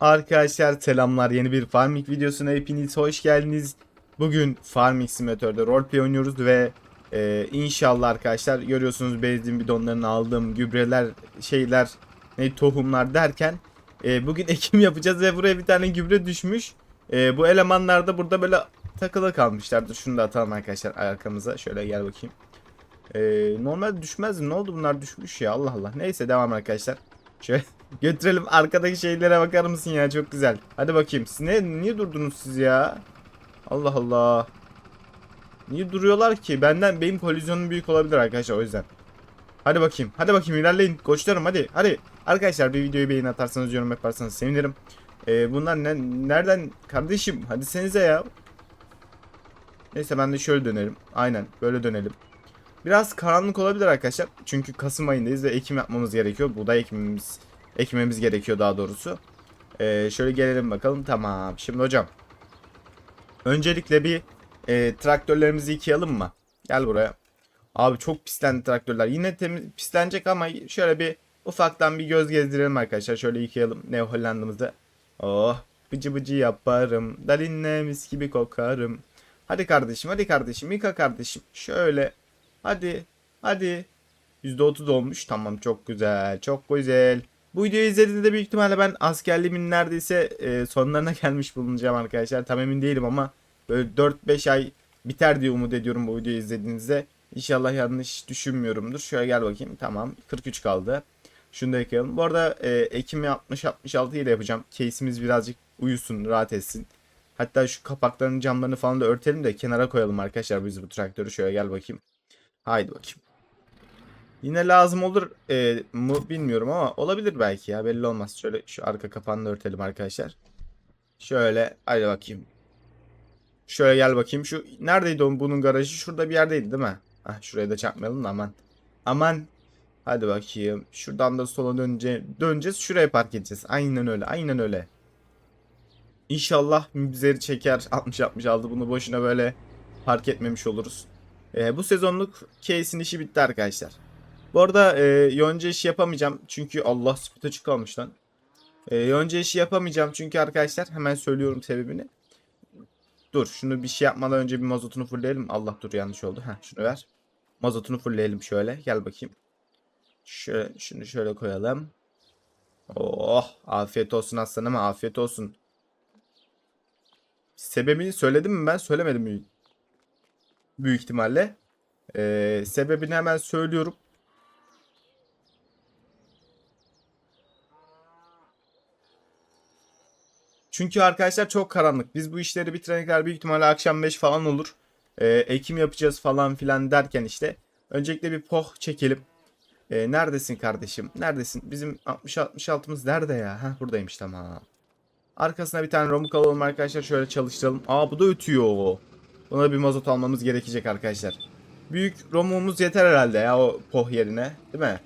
Arkadaşlar selamlar yeni bir Farming videosuna hepiniz hoş geldiniz. Bugün Farming Simulator'da roleplay oynuyoruz ve e, inşallah arkadaşlar görüyorsunuz benzin bidonlarını aldığım gübreler şeyler ne tohumlar derken e, bugün ekim yapacağız ve buraya bir tane gübre düşmüş. E, bu elemanlar da burada böyle takılı kalmışlardı. Şunu da atalım arkadaşlar arkamıza şöyle gel bakayım. E, normal düşmezdi ne oldu bunlar düşmüş ya Allah Allah. Neyse devam arkadaşlar. Şöyle götürelim arkadaki şeylere bakar mısın ya çok güzel. Hadi bakayım ne, niye durdunuz siz ya? Allah Allah. Niye duruyorlar ki? Benden benim kolizyonum büyük olabilir arkadaşlar o yüzden. Hadi bakayım. Hadi bakayım ilerleyin. Koçlarım hadi. Hadi. Arkadaşlar bir videoyu beğen atarsanız yorum yaparsanız sevinirim. Ee, bunlar ne, nereden kardeşim? Hadi senize ya. Neyse ben de şöyle dönerim. Aynen böyle dönelim. Biraz karanlık olabilir arkadaşlar. Çünkü Kasım ayındayız ve ekim yapmamız gerekiyor. Buğday ekimimiz ekmemiz gerekiyor daha doğrusu. Ee, şöyle gelelim bakalım. Tamam. Şimdi hocam. Öncelikle bir e, traktörlerimizi yıkayalım mı? Gel buraya. Abi çok pislendi traktörler. Yine temiz pislenecek ama şöyle bir ufaktan bir göz gezdirelim arkadaşlar. Şöyle yıkayalım Neo Hollanda'mızı. Oh bıcı bıcı yaparım. Dalinle mis gibi kokarım. Hadi kardeşim hadi kardeşim yıka kardeşim. Şöyle hadi hadi. %30 olmuş. Tamam çok güzel. Çok güzel. Bu videoyu izlediğinizde büyük ihtimalle ben askerliğimin neredeyse e, sonlarına gelmiş bulunacağım arkadaşlar. Tam emin değilim ama böyle 4-5 ay biter diye umut ediyorum bu videoyu izlediğinizde. İnşallah yanlış düşünmüyorumdur. Şöyle gel bakayım. Tamam. 43 kaldı. Şunu da ekleyelim. Bu arada e, Ekim'i 60-66 ile yapacağım. Case'imiz birazcık uyusun, rahat etsin. Hatta şu kapakların camlarını falan da örtelim de kenara koyalım arkadaşlar biz bu traktörü. Şöyle gel bakayım. Haydi bakayım. Yine lazım olur e, mu bilmiyorum ama olabilir belki ya belli olmaz. Şöyle şu arka kapağını örtelim arkadaşlar. Şöyle haydi bakayım. Şöyle gel bakayım. Şu neredeydi o bunun garajı? Şurada bir yerdeydi değil mi? Hah şuraya da çarpmayalım da aman. Aman. Hadi bakayım. Şuradan da sola dönce döneceğiz. Şuraya park edeceğiz. Aynen öyle. Aynen öyle. İnşallah bizleri çeker. 60-60 aldı. Bunu boşuna böyle park etmemiş oluruz. E, bu sezonluk case'in işi bitti arkadaşlar. Bu arada e, yonca işi yapamayacağım. Çünkü Allah spit açık lan. E, yonca işi yapamayacağım çünkü arkadaşlar hemen söylüyorum sebebini. Dur şunu bir şey yapmadan önce bir mazotunu fullleyelim. Allah dur yanlış oldu. Heh, şunu ver. Mazotunu fullleyelim şöyle. Gel bakayım. Şöyle, şunu şöyle koyalım. Oh afiyet olsun aslanım afiyet olsun. Sebebini söyledim mi ben? Söylemedim mi? Büyük ihtimalle. Ee, sebebini hemen söylüyorum. Çünkü arkadaşlar çok karanlık. Biz bu işleri bitirene kadar büyük ihtimalle akşam 5 falan olur. Ee, ekim yapacağız falan filan derken işte. Öncelikle bir poh çekelim. Ee, neredesin kardeşim? Neredesin? Bizim 60-66'mız nerede ya? Heh, buradaymış tamam. Arkasına bir tane romuk alalım arkadaşlar. Şöyle çalıştıralım. Aa bu da ötüyor. Buna bir mazot almamız gerekecek arkadaşlar. Büyük romuğumuz yeter herhalde ya o poh yerine. Değil mi?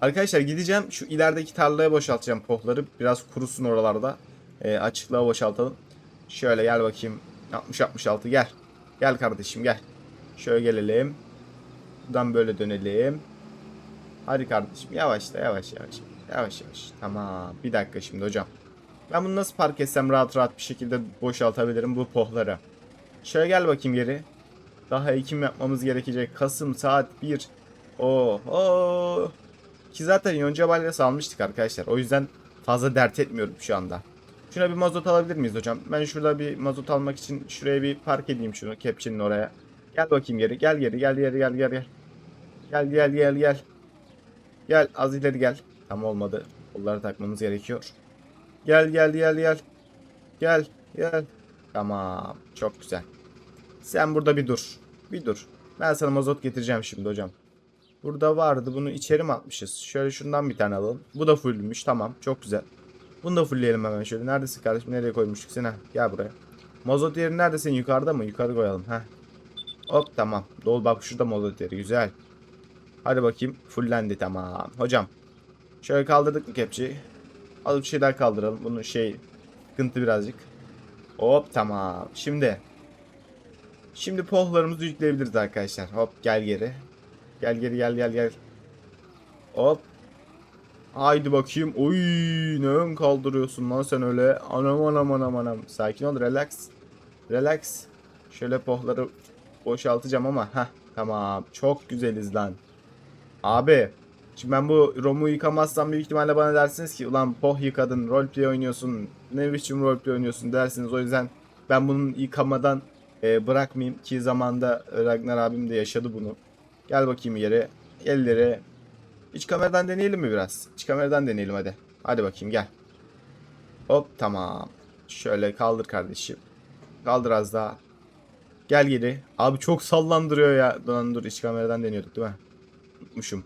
Arkadaşlar gideceğim. Şu ilerideki tarlaya boşaltacağım pohları. Biraz kurusun oralarda. E, açıklığa boşaltalım. Şöyle gel bakayım. 60-66 gel. Gel kardeşim gel. Şöyle gelelim. Buradan böyle dönelim. Hadi kardeşim yavaş da yavaş yavaş. Yavaş yavaş. Tamam. Bir dakika şimdi hocam. Ben bunu nasıl park etsem rahat rahat bir şekilde boşaltabilirim bu pohları. Şöyle gel bakayım geri. Daha ekim yapmamız gerekecek. Kasım saat 1. Oo. Ki zaten yonca balyası almıştık arkadaşlar. O yüzden fazla dert etmiyorum şu anda. Şuna bir mazot alabilir miyiz hocam? Ben şurada bir mazot almak için şuraya bir park edeyim şunu kepçenin oraya. Gel bakayım geri. Gel geri. Gel geri gel gel gel. Gel gel gel gel. Gel az ileri gel. Tam olmadı. Kolları takmamız gerekiyor. Gel gel gel gel. Gel gel. Tamam. Çok güzel. Sen burada bir dur. Bir dur. Ben sana mazot getireceğim şimdi hocam. Burada vardı. Bunu içeri mi atmışız? Şöyle şundan bir tane alalım. Bu da fullmüş. Tamam. Çok güzel. Bunu da fullleyelim hemen şöyle. Neredesin kardeşim? Nereye koymuştuk seni? Gel buraya. Mazot yeri neredesin? Yukarıda mı? Yukarı koyalım. Heh. Hop tamam. Dol bak şurada mazot yeri. Güzel. Hadi bakayım. Fullendi tamam. Hocam. Şöyle kaldırdık mı kepçeyi? Alıp şeyler kaldıralım. Bunun şey sıkıntı birazcık. Hop tamam. Şimdi. Şimdi pohlarımızı yükleyebiliriz arkadaşlar. Hop gel geri. Gel geri gel gel gel. Hop. Haydi bakayım. Oy ne ön kaldırıyorsun lan sen öyle. Anam anam anam anam. Sakin ol relax. Relax. Şöyle pohları boşaltacağım ama. ha tamam. Çok güzeliz lan. Abi. Şimdi ben bu Rom'u yıkamazsam büyük ihtimalle bana dersiniz ki ulan poh yıkadın roleplay oynuyorsun ne biçim roleplay oynuyorsun dersiniz o yüzden ben bunun yıkamadan e, bırakmayayım ki zamanda Ragnar abim de yaşadı bunu. Gel bakayım yere. Elleri. İç kameradan deneyelim mi biraz? İç kameradan deneyelim hadi. Hadi bakayım gel. Hop tamam. Şöyle kaldır kardeşim. Kaldır az daha. Gel geri. Abi çok sallandırıyor ya. Lan dur iç kameradan deniyorduk değil mi? Unutmuşum.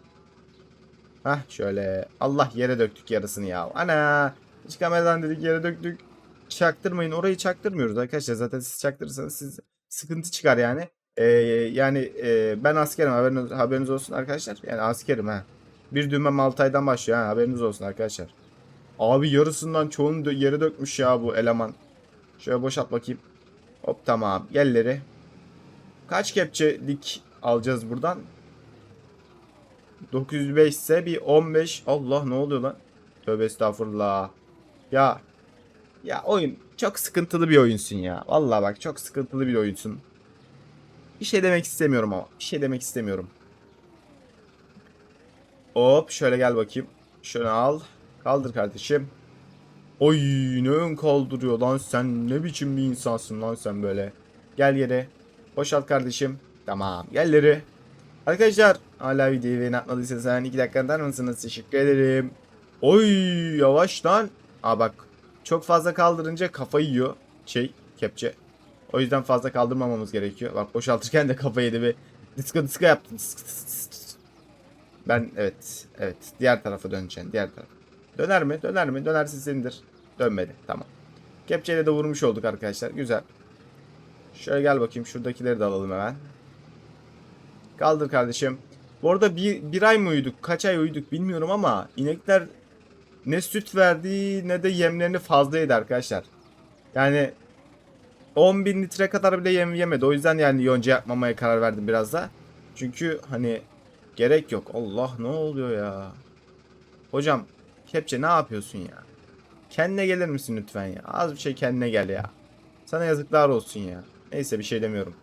Hah şöyle. Allah yere döktük yarısını ya. Ana. İç kameradan dedik yere döktük. Çaktırmayın. Orayı çaktırmıyoruz arkadaşlar. Zaten siz çaktırırsanız siz sıkıntı çıkar yani. Ee, yani e, ben askerim haberiniz, haberiniz olsun arkadaşlar. Yani askerim ha. Bir düğmem 6 aydan başlıyor ha haberiniz olsun arkadaşlar. Abi yarısından çoğunu yere dökmüş ya bu eleman. Şöyle boşalt bakayım. Hop tamam gelleri. Kaç kepçelik alacağız buradan? 905 ise bir 15. Allah ne oluyor lan? Tövbe estağfurullah. Ya ya oyun çok sıkıntılı bir oyunsun ya. Vallahi bak çok sıkıntılı bir oyunsun. Bir şey demek istemiyorum ama. Bir şey demek istemiyorum. Hop şöyle gel bakayım. Şöyle al. Kaldır kardeşim. Oy ne ön kaldırıyor lan sen ne biçim bir insansın lan sen böyle. Gel yere. Boşalt kardeşim. Tamam gel yere. Arkadaşlar hala videoyu beğeni atmadıysanız hemen 2 dakika atar mısınız? Teşekkür ederim. Oy yavaş lan. Aa bak çok fazla kaldırınca kafa yiyor şey kepçe. O yüzden fazla kaldırmamamız gerekiyor. Bak boşaltırken de kafa yedi bir disko disko yaptım. Ben evet evet diğer tarafa döneceğim diğer tarafa. Döner mi? Döner mi? Dönerse senindir. Dönmedi. Tamam. Kepçeyle de vurmuş olduk arkadaşlar. Güzel. Şöyle gel bakayım. Şuradakileri de alalım hemen. Kaldır kardeşim. Bu arada bir, bir ay mı uyuduk? Kaç ay uyuduk bilmiyorum ama inekler ne süt verdi ne de yemlerini fazla yedi arkadaşlar. Yani 10 bin litre kadar bile yem yemedi. O yüzden yani yonca yapmamaya karar verdim biraz da. Çünkü hani gerek yok. Allah ne oluyor ya? Hocam kepçe ne yapıyorsun ya? Kendine gelir misin lütfen ya? Az bir şey kendine gel ya. Sana yazıklar olsun ya. Neyse bir şey demiyorum.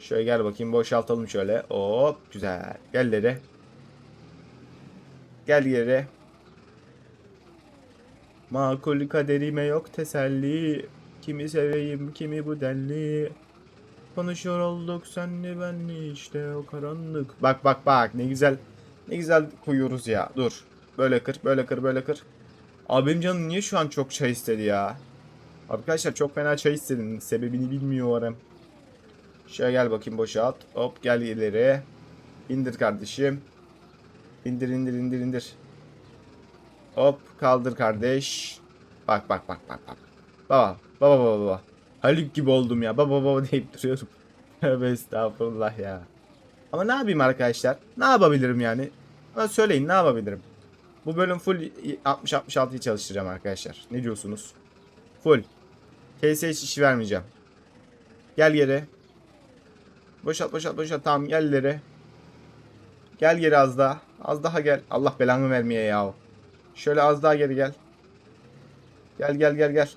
Şöyle gel bakayım boşaltalım şöyle. Hop güzel. Gel ileri. Gel geri. Makul kaderime yok teselli. Kimi seveyim kimi bu denli. Konuşuyor olduk senli benli işte o karanlık. Bak bak bak ne güzel. Ne güzel koyuyoruz ya. Dur. Böyle kır böyle kır böyle kır. Abi benim canım niye şu an çok çay istedi ya? Arkadaşlar çok fena çay istedim. Sebebini bilmiyorum. Şöyle gel bakayım boşalt. Hop gel ileri. İndir kardeşim. İndir indir indir indir. Hop kaldır kardeş. Bak bak bak bak bak. Baba baba baba baba. Haluk gibi oldum ya. Baba baba deyip duruyorum. Tövbe estağfurullah ya. Ama ne yapayım arkadaşlar? Ne yapabilirim yani? Bana söyleyin ne yapabilirim? Bu bölüm full 60-66'yı çalıştıracağım arkadaşlar. Ne diyorsunuz? Full. Hiç işi vermeyeceğim. Gel yere. Boşalt boşalt boşalt. Tamam gel ileri. Gel geri az daha. Az daha gel. Allah belanı vermeye ya. Şöyle az daha geri gel. Gel gel gel gel.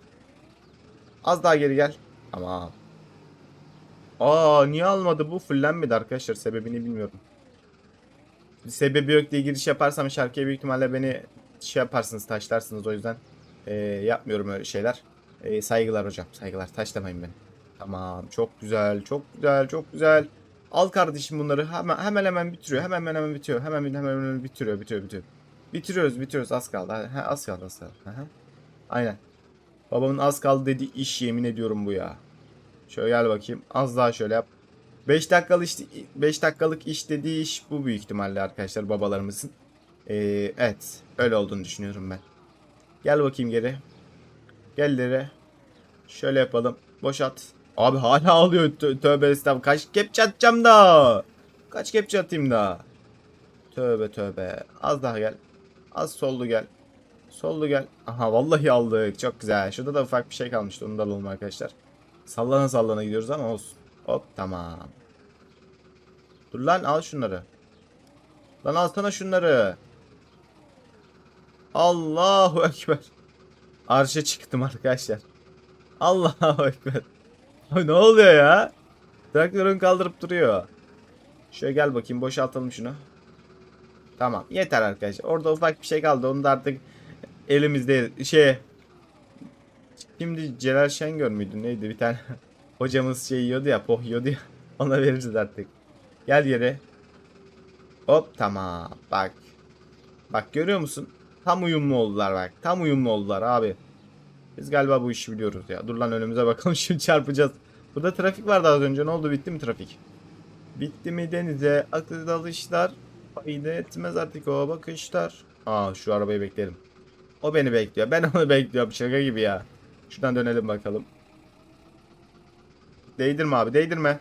Az daha geri gel. Tamam. Aa niye almadı bu? Fullenmedi arkadaşlar. Sebebini bilmiyorum. Bir sebebi yok diye giriş yaparsam şarkıya büyük ihtimalle beni şey yaparsınız taşlarsınız o yüzden e, yapmıyorum öyle şeyler. E, saygılar hocam saygılar taşlamayın beni. Tamam çok güzel çok güzel çok güzel. Al kardeşim bunları hemen hemen hemen bitiriyor hemen hemen hemen bitiyor hemen hemen hemen bitiriyor bitiriyor bitiriyor. Bitiriyoruz bitiriyoruz az kaldı ha, az kaldı az kaldı. Aha. Aynen. Babamın az kaldı dediği iş yemin ediyorum bu ya. Şöyle gel bakayım az daha şöyle yap. 5 dakikalık iş 5 dakikalık iş dediği iş bu büyük ihtimalle arkadaşlar babalarımızın. Ee, evet öyle olduğunu düşünüyorum ben. Gel bakayım geri. Gel ileri. Şöyle yapalım. Boşalt. Abi hala alıyor. Tö tövbe estağfurullah. Kaç kepçe atacağım da. Kaç kepçe atayım da. Tövbe tövbe. Az daha gel. Az sollu gel. Sollu gel. Aha vallahi aldık. Çok güzel. Şurada da ufak bir şey kalmıştı. Onu da alalım arkadaşlar. Sallana sallana gidiyoruz ama olsun. Hop tamam. Dur lan al şunları. Lan alsana şunları. Allahu Ekber. Arşa çıktım arkadaşlar. Allahu Ekber. Ne oluyor ya? Traktörün kaldırıp duruyor. Şöyle gel bakayım boşaltalım şunu. Tamam yeter arkadaşlar. Orada ufak bir şey kaldı. Onu da artık elimizde şey Şimdi Celal Şengör müydü neydi bir tane hocamız şey yiyordu ya poh yiyordu ya ona veririz artık. Gel yere. Hop tamam bak. Bak görüyor musun? Tam uyumlu oldular bak. Tam uyumlu oldular abi. Biz galiba bu işi biliyoruz ya. Dur lan önümüze bakalım şimdi çarpacağız. Burada trafik vardı az önce. Ne oldu? Bitti mi trafik? Bitti mi denize? Akıl dalışlar. Fayda etmez artık o bakışlar. Aa şu arabayı beklerim. O beni bekliyor. Ben onu bekliyorum. Şaka gibi ya. Şuradan dönelim bakalım. Değdirme abi değdirme.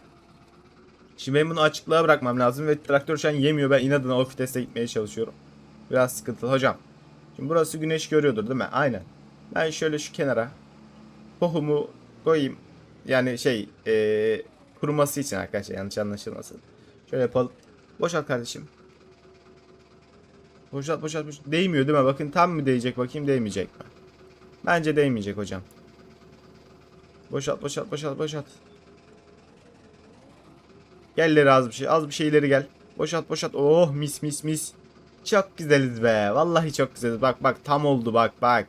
Şimdi benim bunu açıklığa bırakmam lazım ve traktör şu an yemiyor. Ben inadına o viteste gitmeye çalışıyorum. Biraz sıkıntılı hocam. Şimdi burası güneş görüyordur değil mi? Aynen. Ben şöyle şu kenara tohumu koyayım. Yani şey ee, kuruması için arkadaşlar yanlış anlaşılmasın. Şöyle yapalım. Boşalt kardeşim. Boşalt boşalt boşalt. Değmiyor değil mi? Bakın tam mı değecek bakayım değmeyecek mi? Bence değmeyecek hocam. Boşalt boşalt boşalt boşalt. Gel az bir şey. Az bir şey ileri gel. Boşalt boşalt. Oh mis mis mis. Çok güzeliz be. Vallahi çok güzeliz. Bak bak tam oldu bak bak.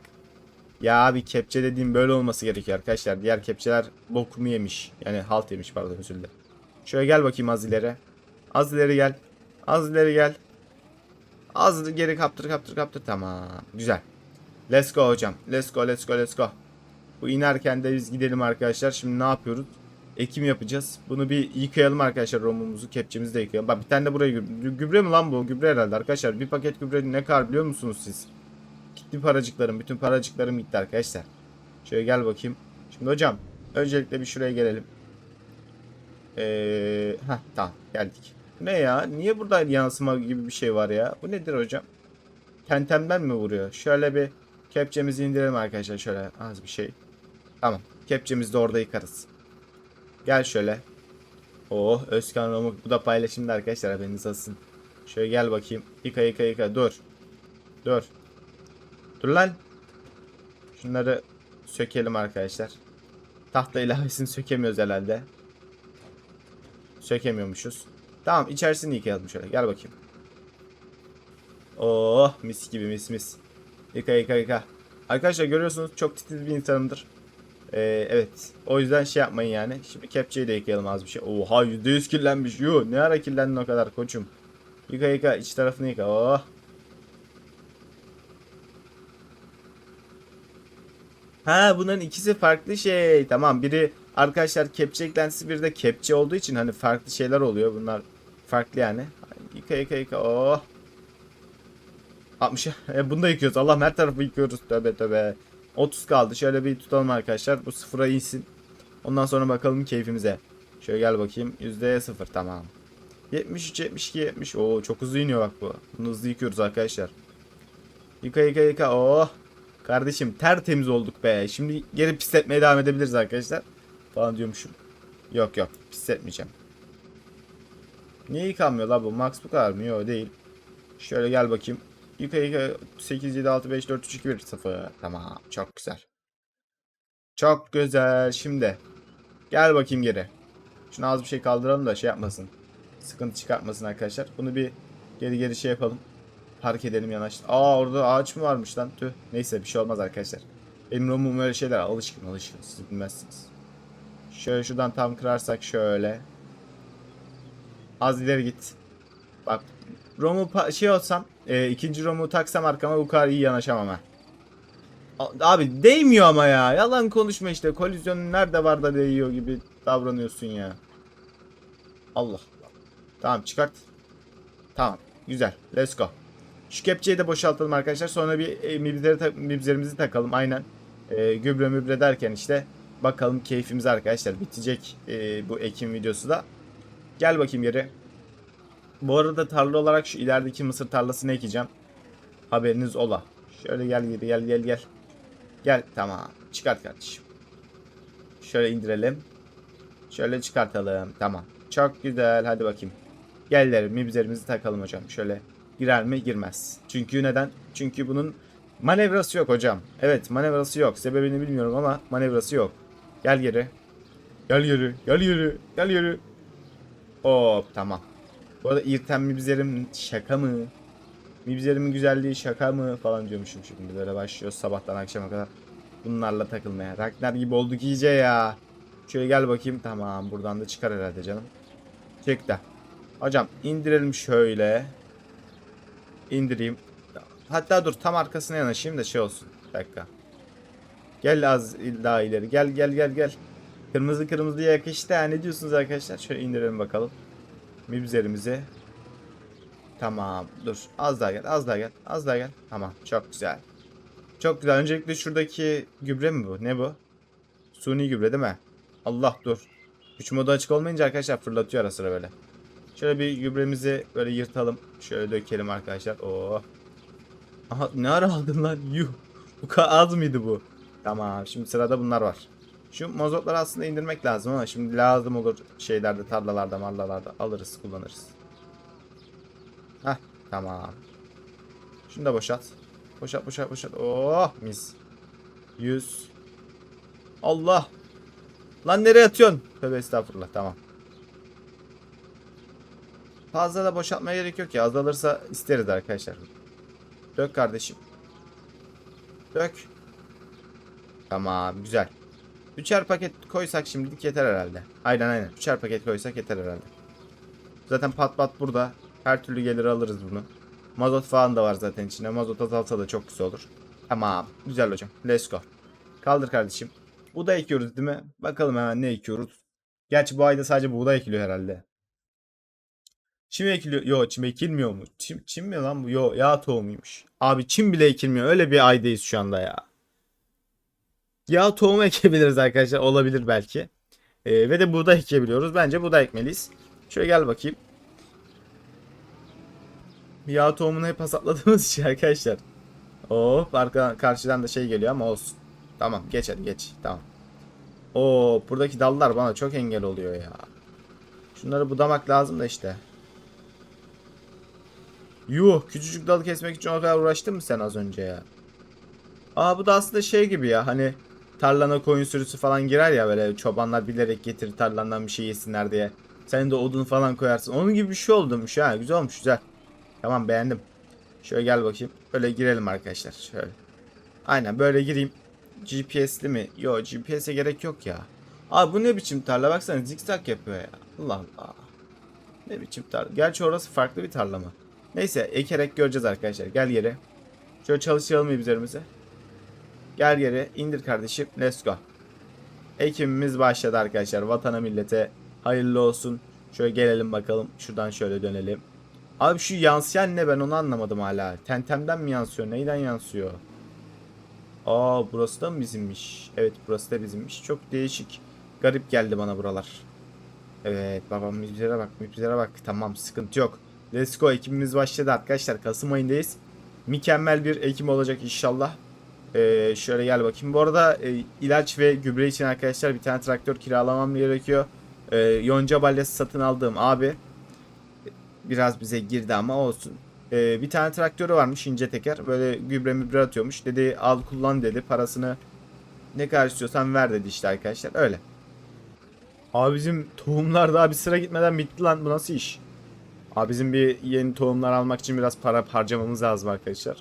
Ya abi kepçe dediğim böyle olması gerekiyor arkadaşlar. Diğer kepçeler bokumu yemiş. Yani halt yemiş pardon özür dilerim. Şöyle gel bakayım az ileri. Az ileri gel. Az ileri gel. Az geri kaptır kaptır kaptır. Tamam. Güzel. Let's go hocam. Let's go let's go let's go. Bu inerken de biz gidelim arkadaşlar. Şimdi ne yapıyoruz? Ekim yapacağız. Bunu bir yıkayalım arkadaşlar romumuzu. Kepçemizi de yıkayalım. Bak bir tane de buraya gübre. Gübre mi lan bu? Gübre herhalde arkadaşlar. Bir paket gübre ne kadar biliyor musunuz siz? Gitti paracıklarım. Bütün paracıklarım gitti arkadaşlar. Şöyle gel bakayım. Şimdi hocam. Öncelikle bir şuraya gelelim. Ee, heh, tamam geldik. Ne ya? Niye burada yansıma gibi bir şey var ya? Bu nedir hocam? Tentemden mi vuruyor? Şöyle bir kepçemizi indirelim arkadaşlar. Şöyle az bir şey. Tamam. Kepçemizi de orada yıkarız. Gel şöyle. Oh Özkan Romuk. Bu da paylaşımda arkadaşlar haberiniz olsun. Şöyle gel bakayım. Yıka yıka yıka. Dur. Dur. Dur lan. Şunları sökelim arkadaşlar. Tahta ilavesini sökemiyoruz herhalde. Sökemiyormuşuz. Tamam içerisini yıkayalım şöyle. Gel bakayım. Oh mis gibi mis mis. Yıka yıka yıka. Arkadaşlar görüyorsunuz çok titiz bir insanımdır. Ee, evet. O yüzden şey yapmayın yani. Şimdi kepçeyi de yıkayalım az bir şey. Oha %100 kirlenmiş. Yo ne ara kirlendin o kadar koçum. Yıka yıka iç tarafını yıka. Oh. Ha bunların ikisi farklı şey. Tamam biri arkadaşlar kepçe eklentisi bir de kepçe olduğu için hani farklı şeyler oluyor. Bunlar farklı yani. Yıka yıka yıka. Oh. 60. E, bunu da yıkıyoruz. Allah her tarafı yıkıyoruz. Tövbe tövbe. 30 kaldı. Şöyle bir tutalım arkadaşlar. Bu sıfıra insin. Ondan sonra bakalım keyfimize. Şöyle gel bakayım. Yüzdeye sıfır. Tamam. 73, 72, 70. Oo çok hızlı iniyor bak bu. Bunu hızlı yıkıyoruz arkadaşlar. Yıka yıka yıka. Oh. Kardeşim tertemiz olduk be. Şimdi geri pisletmeye devam edebiliriz arkadaşlar. Falan diyormuşum. Yok yok pisletmeyeceğim. Niye yıkanmıyor la bu? Max bu kadar mı? Yok değil. Şöyle gel bakayım. Yıka 8, 7, 6, 5, 4, 3, 2, 1, 0. Tamam. Çok güzel. Çok güzel. Şimdi. Gel bakayım geri. Şunu az bir şey kaldıralım da şey yapmasın. Sıkıntı çıkartmasın arkadaşlar. Bunu bir geri geri şey yapalım. Park edelim yanaş. Aa orada ağaç mı varmış lan? Tüh. Neyse bir şey olmaz arkadaşlar. Benim romum öyle şeyler alışkın alışkın. Siz bilmezsiniz. Şöyle şuradan tam kırarsak şöyle. Az ileri git. Bak Romu şey olsam e, ikinci Romu taksam arkama bu kadar iyi yanaşamam ha. Abi değmiyor ama ya. Yalan konuşma işte. Kolizyonun nerede var da değiyor gibi davranıyorsun ya. Allah. Tamam çıkart. Tamam. Güzel. Let's go. Şu kepçeyi de boşaltalım arkadaşlar. Sonra bir e, mibzeri ta- mibzerimizi takalım. Aynen. E, gübre mübre derken işte bakalım keyfimiz arkadaşlar. Bitecek e, bu Ekim videosu da. Gel bakayım geri. Bu arada tarla olarak şu ilerideki mısır tarlasını ekeceğim. Haberiniz ola. Şöyle gel geri gel gel gel. Gel tamam. Çıkart kardeşim. Şöyle indirelim. Şöyle çıkartalım. Tamam. Çok güzel. Hadi bakayım. Gelleri mibzerimizi takalım hocam. Şöyle girer mi? Girmez. Çünkü neden? Çünkü bunun Manevrası yok hocam. Evet manevrası yok. Sebebini bilmiyorum ama manevrası yok. Gel geri. Gel geri. Gel geri. Gel geri. Hop tamam. Bu arada İrtem Mibzerim şaka mı? Mibzerimin güzelliği şaka mı falan diyormuşum şimdi. Böyle başlıyoruz sabahtan akşama kadar. Bunlarla takılmaya. Ragnar gibi olduk iyice ya. Şöyle gel bakayım. Tamam buradan da çıkar herhalde canım. Çık da. Hocam indirelim şöyle. İndireyim. Hatta dur tam arkasına yanaşayım da şey olsun. Bir dakika. Gel az daha ileri. Gel gel gel gel. Kırmızı kırmızıya yakıştı. Ha, ne diyorsunuz arkadaşlar? Şöyle indirelim bakalım. Mibzerimizi. Tamam. Dur. Az daha gel. Az daha gel. Az daha gel. Tamam. Çok güzel. Çok güzel. Öncelikle şuradaki gübre mi bu? Ne bu? Suni gübre değil mi? Allah dur. Güç modu açık olmayınca arkadaşlar fırlatıyor ara sıra böyle. Şöyle bir gübremizi böyle yırtalım. Şöyle dökelim arkadaşlar. Oo. Aha ne ara aldın lan? Yuh. Bu kadar az mıydı bu? Tamam. Şimdi sırada bunlar var. Şu mozotları aslında indirmek lazım ama şimdi lazım olur şeylerde, tarlalarda, marlalarda alırız, kullanırız. Hah, tamam. Şunu da boşalt. Boşalt, boşalt, boşalt. Oh, mis. 100. Allah. Lan nereye atıyorsun? Tövbe estağfurullah, tamam. Fazla da boşaltmaya gerek yok ya. Azalırsa isteriz arkadaşlar. Dök kardeşim. Dök. Tamam, güzel. Üçer paket koysak şimdilik yeter herhalde. Aynen aynen. Üçer paket koysak yeter herhalde. Zaten pat pat burada. Her türlü gelir alırız bunu. Mazot falan da var zaten içinde. Mazot azalsa da çok güzel olur. Tamam. Güzel hocam. Let's go. Kaldır kardeşim. Buğday ekiyoruz değil mi? Bakalım hemen ne ekiyoruz. Gerçi bu ayda sadece buğday ekiliyor herhalde. Çim ekiliyor. Yo çim ekilmiyor mu? Çim, çim mi lan bu? Yo yağ tohumuymuş. Abi çim bile ekilmiyor. Öyle bir aydayız şu anda ya. Yağ tohumu ekebiliriz arkadaşlar. Olabilir belki. Ee, ve de buğday ekebiliyoruz. Bence buğday ekmeliyiz. Şöyle gel bakayım. Yağ tohumunu hep hasatladığımız için arkadaşlar. Hop arka, karşıdan da şey geliyor ama olsun. Tamam geç hadi geç. Tamam. Oo buradaki dallar bana çok engel oluyor ya. Şunları budamak lazım da işte. Yuh küçücük dalı kesmek için o kadar uğraştın mı sen az önce ya? Aa bu da aslında şey gibi ya hani tarlana koyun sürüsü falan girer ya böyle çobanlar bilerek getirir tarlandan bir şey yesinler diye. Sen de odun falan koyarsın. Onun gibi bir şey oldumuş ha. Güzel olmuş güzel. Tamam beğendim. Şöyle gel bakayım. Böyle girelim arkadaşlar. Şöyle. Aynen böyle gireyim. GPS'li mi? Yo GPS'e gerek yok ya. Abi bu ne biçim tarla baksana zikzak yapıyor ya. Allah Allah. Ne biçim tarla. Gerçi orası farklı bir tarla mı? Neyse ekerek göreceğiz arkadaşlar. Gel yere. Şöyle çalıştıralım üzerimize. Gel geri indir kardeşim. Let's go. Ekimimiz başladı arkadaşlar. Vatana millete hayırlı olsun. Şöyle gelelim bakalım. Şuradan şöyle dönelim. Abi şu yansıyan ne ben onu anlamadım hala. Tentemden mi yansıyor? Neyden yansıyor? Aa burası da mı bizimmiş? Evet burası da bizimmiş. Çok değişik. Garip geldi bana buralar. Evet babam müzlere bak müzlere bak. Tamam sıkıntı yok. Let's go ekimimiz başladı arkadaşlar. Kasım ayındayız. Mükemmel bir ekim olacak inşallah. Ee, şöyle gel bakayım. Bu arada e, ilaç ve gübre için arkadaşlar bir tane traktör kiralamam gerekiyor. Ee, yonca balyası satın aldığım abi biraz bize girdi ama olsun. Ee, bir tane traktörü varmış ince teker. Böyle gübre mübre atıyormuş. Dedi al kullan dedi. Parasını ne kadar istiyorsan ver dedi işte arkadaşlar. Öyle. Abi bizim tohumlar daha bir sıra gitmeden bitti lan. Bu nasıl iş? Abi bizim bir yeni tohumlar almak için biraz para harcamamız lazım arkadaşlar.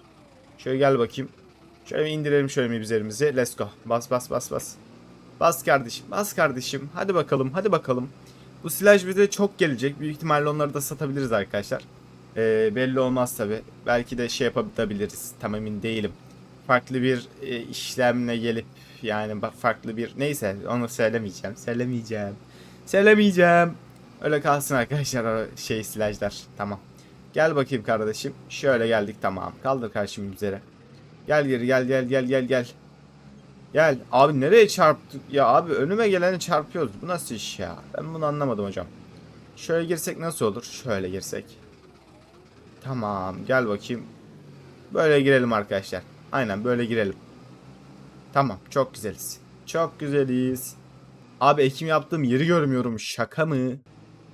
Şöyle gel bakayım. Şöyle bir indirelim şöyle üzerimizi. Let's go. Bas bas bas bas. Bas kardeşim. Bas kardeşim. Hadi bakalım. Hadi bakalım. Bu silaj bize çok gelecek. Büyük ihtimalle onları da satabiliriz arkadaşlar. Ee, belli olmaz tabi. Belki de şey yapabiliriz. Tam emin değilim. Farklı bir e, işlemle gelip yani farklı bir neyse onu söylemeyeceğim. Söylemeyeceğim. Söylemeyeceğim. Öyle kalsın arkadaşlar o şey silajlar. Tamam. Gel bakayım kardeşim. Şöyle geldik tamam. Kaldır karşım üzere. Gel geri gel gel gel gel gel. Gel. Abi nereye çarptık? Ya abi önüme geleni çarpıyoruz. Bu nasıl iş ya? Ben bunu anlamadım hocam. Şöyle girsek nasıl olur? Şöyle girsek. Tamam. Gel bakayım. Böyle girelim arkadaşlar. Aynen böyle girelim. Tamam. Çok güzeliz. Çok güzeliz. Abi ekim yaptığım yeri görmüyorum. Şaka mı?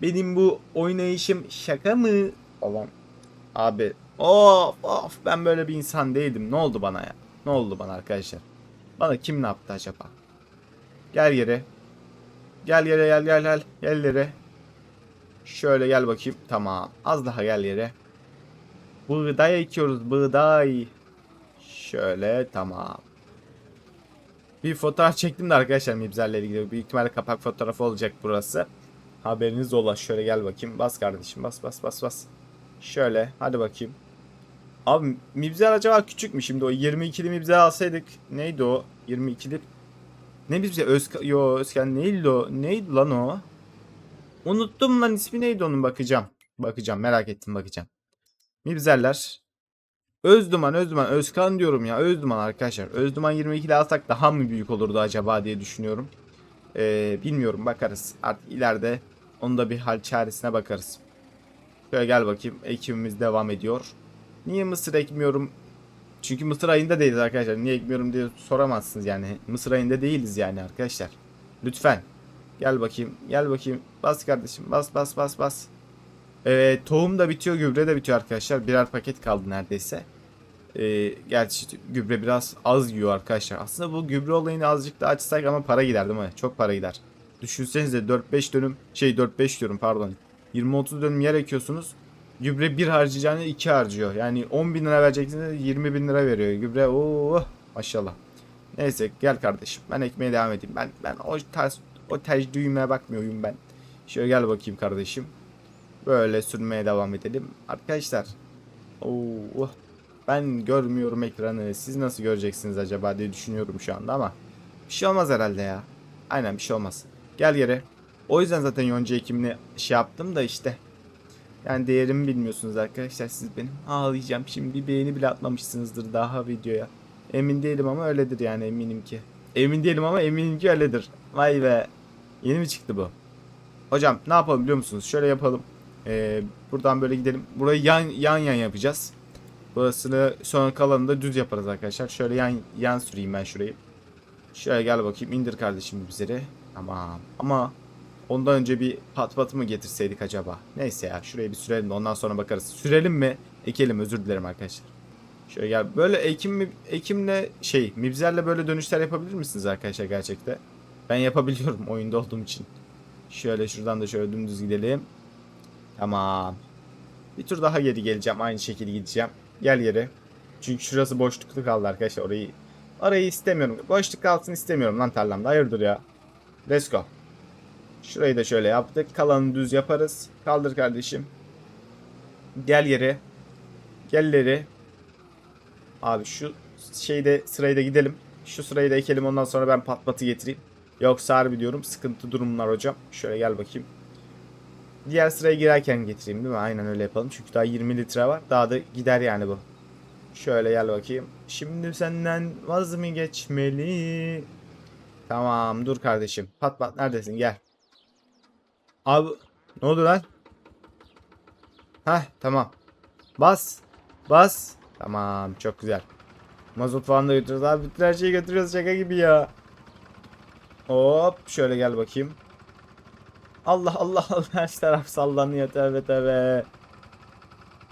Benim bu oynayışım şaka mı? Allah'ım. Abi of of ben böyle bir insan değildim. Ne oldu bana ya? Ne oldu bana arkadaşlar? Bana kim ne yaptı acaba? Gel yere. Gel yere gel gel gel. Gel yere. Şöyle gel bakayım. Tamam. Az daha gel yere. Buğday ekiyoruz. Buğday. Şöyle tamam. Bir fotoğraf çektim de arkadaşlar Mibzer'le ilgili. Büyük ihtimalle kapak fotoğrafı olacak burası. Haberiniz ola. Şöyle gel bakayım. Bas kardeşim. Bas bas bas bas. Şöyle. Hadi bakayım. Abi Mibzer acaba küçük mü şimdi o 22'li Mibzer alsaydık neydi o? 22'li ne Mibzer Özka yo Özkan neydi o? Neydi lan o? Unuttum lan ismi neydi onun? Bakacağım. Bakacağım merak ettim bakacağım. Mibzerler Özduman Özduman Özkan diyorum ya Özduman arkadaşlar. Özduman 22'li alsak daha mı büyük olurdu acaba diye düşünüyorum. Ee, bilmiyorum bakarız. Artık ileride onun da bir hal çaresine bakarız. Şöyle gel bakayım ekibimiz devam ediyor Niye mısır ekmiyorum? Çünkü mısır ayında değiliz arkadaşlar. Niye ekmiyorum diye soramazsınız yani. Mısır ayında değiliz yani arkadaşlar. Lütfen. Gel bakayım. Gel bakayım. Bas kardeşim. Bas bas bas bas. Ee, tohum da bitiyor. Gübre de bitiyor arkadaşlar. Birer paket kaldı neredeyse. Ee, gerçi gübre biraz az yiyor arkadaşlar. Aslında bu gübre olayını azıcık daha açsak ama para gider değil mi? Çok para gider. Düşünsenize 4-5 dönüm şey 4-5 diyorum pardon. 20-30 dönüm yer ekiyorsunuz. Gübre bir harcayacağını iki harcıyor. Yani 10 bin lira vereceksiniz 20 bin lira veriyor. Gübre ooo maşallah. Neyse gel kardeşim ben ekmeğe devam edeyim. Ben ben o ters o ters düğmeye bakmıyorum ben. Şöyle gel bakayım kardeşim. Böyle sürmeye devam edelim. Arkadaşlar. Oo ben görmüyorum ekranı. Siz nasıl göreceksiniz acaba diye düşünüyorum şu anda ama bir şey olmaz herhalde ya. Aynen bir şey olmaz. Gel yere. O yüzden zaten yonca ekimini şey yaptım da işte yani değerimi bilmiyorsunuz arkadaşlar siz benim. Ağlayacağım şimdi beğeni bile atmamışsınızdır daha videoya. Emin değilim ama öyledir yani eminim ki. Emin değilim ama eminim ki öyledir. Vay be. Yeni mi çıktı bu? Hocam ne yapalım biliyor musunuz? Şöyle yapalım. Ee, buradan böyle gidelim. Burayı yan yan yan yapacağız. Burasını sonra kalanını da düz yaparız arkadaşlar. Şöyle yan yan süreyim ben şurayı. Şöyle gel bakayım indir kardeşim bizleri. Tamam. Ama Ondan önce bir pat patı mı getirseydik acaba? Neyse ya şurayı bir sürelim de ondan sonra bakarız. Sürelim mi? Ekelim özür dilerim arkadaşlar. Şöyle gel. Böyle ekim ekimle şey mibzerle böyle dönüşler yapabilir misiniz arkadaşlar gerçekte? Ben yapabiliyorum oyunda olduğum için. Şöyle şuradan da şöyle dümdüz gidelim. Tamam. Bir tur daha geri geleceğim. Aynı şekilde gideceğim. Gel yere. Çünkü şurası boşluklu kaldı arkadaşlar. Orayı orayı istemiyorum. Boşluk kalsın istemiyorum lan tarlamda. Hayırdır ya. Let's go. Şurayı da şöyle yaptık. Kalanı düz yaparız. Kaldır kardeşim. Gel yere. Gel yere. Abi şu şeyde sırayı da gidelim. Şu sırayı da ekelim ondan sonra ben patlatı getireyim. Yoksa harbi diyorum sıkıntı durumlar hocam. Şöyle gel bakayım. Diğer sıraya girerken getireyim değil mi? Aynen öyle yapalım. Çünkü daha 20 litre var. Daha da gider yani bu. Şöyle gel bakayım. Şimdi senden vaz mı geçmeli? Tamam dur kardeşim. Pat pat neredesin gel. Abi ne oldu lan? Heh tamam. Bas. Bas. Tamam çok güzel. Mazot falan da götürüyoruz. Abi bütün her şeyi götürüyoruz şaka gibi ya. Hop şöyle gel bakayım. Allah Allah Allah her taraf sallanıyor tövbe tövbe.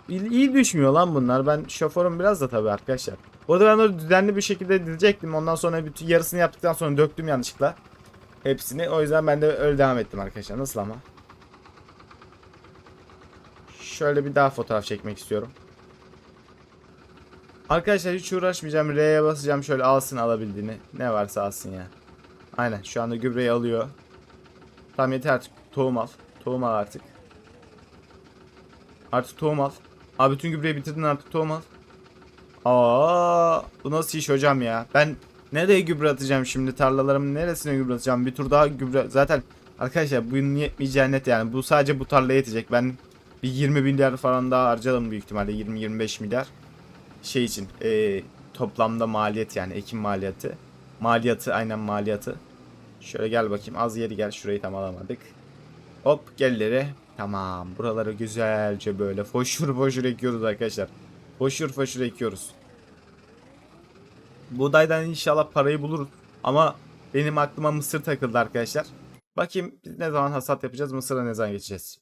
İyi, düşmüyor lan bunlar. Ben şoförüm biraz da tabii arkadaşlar. Orada ben onu düzenli bir şekilde dizecektim. Ondan sonra bütün yarısını yaptıktan sonra döktüm yanlışlıkla. Hepsini. O yüzden ben de öyle devam ettim arkadaşlar. Nasıl ama? Şöyle bir daha fotoğraf çekmek istiyorum. Arkadaşlar hiç uğraşmayacağım. R'ye basacağım. Şöyle alsın alabildiğini. Ne varsa alsın ya. Aynen. Şu anda gübreyi alıyor. Tamam yeter artık. Tohum al. Tohum al artık. Artık tohum al. Abi bütün gübreyi bitirdin artık tohum al. Aa, bu nasıl iş hocam ya? Ben nereye gübre atacağım şimdi? Tarlalarımın neresine gübre atacağım? Bir tur daha gübre... Zaten arkadaşlar bunun yetmeyeceği net yani. Bu sadece bu tarlaya yetecek. Ben bir 20 milyar falan daha harcadım büyük ihtimalle. 20-25 milyar. Şey için. E, toplamda maliyet yani. Ekim maliyeti. Maliyatı aynen maliyatı. Şöyle gel bakayım. Az yeri gel. Şurayı tam alamadık. Hop gel ileri. Tamam. Buraları güzelce böyle foşur foşur ekiyoruz arkadaşlar. Foşur foşur ekiyoruz. Buğdaydan inşallah parayı buluruz. Ama benim aklıma mısır takıldı arkadaşlar. Bakayım biz ne zaman hasat yapacağız? Mısır'a ne zaman geçeceğiz?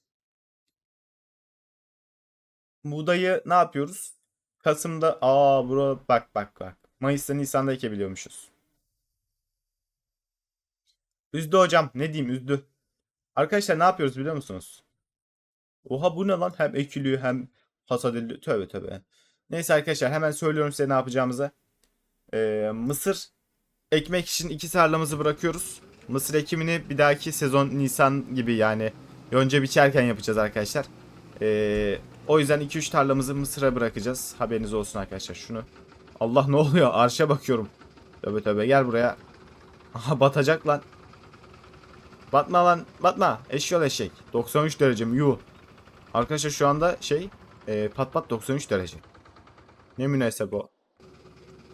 Buğdayı ne yapıyoruz? Kasım'da aa bura bak bak bak. Mayıs'ta Nisan'da ekebiliyormuşuz. Üzdü hocam. Ne diyeyim üzdü. Arkadaşlar ne yapıyoruz biliyor musunuz? Oha bu ne lan? Hem ekiliyor hem hasat ediliyor. Tövbe tövbe. Neyse arkadaşlar hemen söylüyorum size ne yapacağımızı. Ee, mısır ekmek için iki tarlamızı bırakıyoruz. Mısır ekimini bir dahaki sezon Nisan gibi yani yonca biçerken yapacağız arkadaşlar. Ee, o yüzden 2-3 tarlamızı mısıra bırakacağız. Haberiniz olsun arkadaşlar şunu. Allah ne oluyor? Arşa bakıyorum. Tövbe tövbe gel buraya. Aha batacak lan. Batma lan batma. Eşyol eşek. 93 derece mi? Arkadaşlar şu anda şey e, pat pat 93 derece. Ne münasebet o.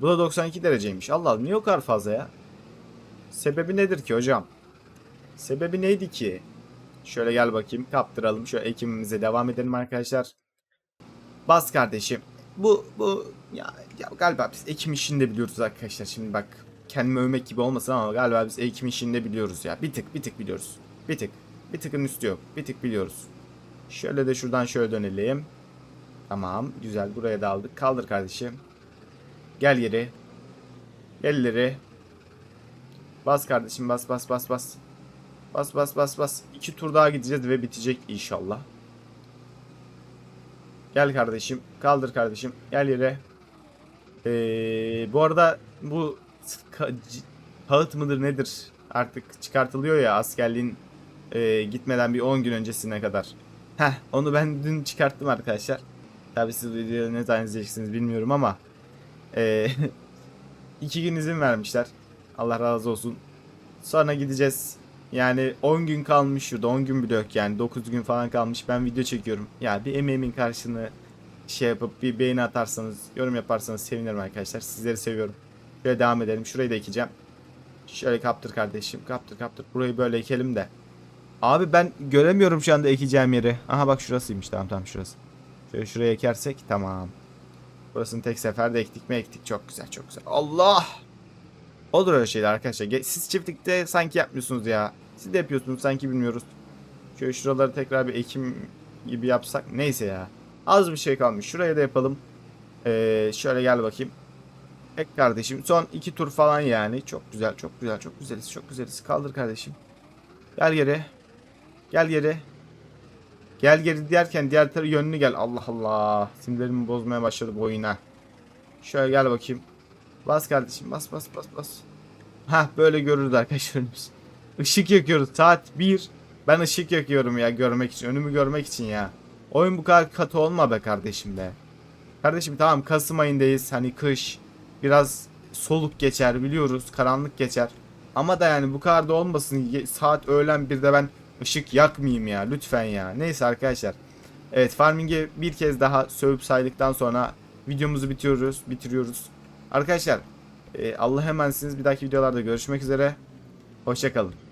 Bu da 92 dereceymiş. Allah Allah niye o kadar fazla ya? Sebebi nedir ki hocam? Sebebi neydi ki? Şöyle gel bakayım kaptıralım. Şöyle ekimimize devam edelim arkadaşlar. Bas kardeşim. Bu bu ya, ya galiba biz ekim işini de biliyoruz arkadaşlar. Şimdi bak kendimi övmek gibi olmasın ama galiba biz ekim işini de biliyoruz ya. Bir tık bir tık biliyoruz. Bir tık. Bir tıkın üstü yok. Bir tık biliyoruz. Şöyle de şuradan şöyle dönelim. Tamam güzel buraya da aldık. Kaldır kardeşim. Gel geri. Gel ileri. Bas kardeşim bas bas bas bas. Bas bas bas bas. İki tur daha gideceğiz ve bitecek inşallah. Gel kardeşim. Kaldır kardeşim. Gel yere. Ee, bu arada bu kağıt mıdır nedir artık çıkartılıyor ya askerliğin e, gitmeden bir 10 gün öncesine kadar. Heh onu ben dün çıkarttım arkadaşlar. Tabi siz videoyu ne zaman izleyeceksiniz bilmiyorum ama e, iki gün izin vermişler. Allah razı olsun. Sonra gideceğiz. Yani 10 gün kalmış şurada 10 gün bile yok yani 9 gün falan kalmış ben video çekiyorum. Ya bir emeğimin karşılığını şey yapıp bir beğeni atarsanız yorum yaparsanız sevinirim arkadaşlar. Sizleri seviyorum. Şöyle devam edelim. Şurayı da ekeceğim. Şöyle kaptır kardeşim. Kaptır kaptır. Burayı böyle ekelim de. Abi ben göremiyorum şu anda ekeceğim yeri. Aha bak şurasıymış. Tamam tamam şurası. Şöyle şuraya ekersek tamam. Burasını tek seferde ektik mi ektik. Çok güzel çok güzel. Allah! Olur öyle şeyler arkadaşlar. Siz çiftlikte sanki yapmıyorsunuz ya. Siz de yapıyorsunuz sanki bilmiyoruz. Şöyle şuraları tekrar bir ekim gibi yapsak. Neyse ya. Az bir şey kalmış. Şuraya da yapalım. Ee, şöyle gel bakayım. Ek kardeşim. Son iki tur falan yani. Çok güzel, çok güzel, çok güzeliz, çok güzeliz. Kaldır kardeşim. Gel geri. Gel geri. Gel geri derken diğer tarafı yönünü gel. Allah Allah. Sinirlerimi bozmaya başladı bu oyuna. Şöyle gel bakayım. Bas kardeşim. Bas bas bas bas. Ha böyle görürüz arkadaşlarımız. Işık yakıyoruz. Saat 1. Ben ışık yakıyorum ya görmek için. Önümü görmek için ya. Oyun bu kadar katı olma be kardeşim be. Kardeşim tamam Kasım ayındayız. Hani kış. Biraz soluk geçer biliyoruz. Karanlık geçer. Ama da yani bu kadar da olmasın. Saat öğlen bir de ben ışık yakmayayım ya. Lütfen ya. Neyse arkadaşlar. Evet farming'e bir kez daha sövüp saydıktan sonra videomuzu bitiriyoruz. Bitiriyoruz. Arkadaşlar e, Allah'a emanetsiniz. Bir dahaki videolarda görüşmek üzere. Hoşçakalın.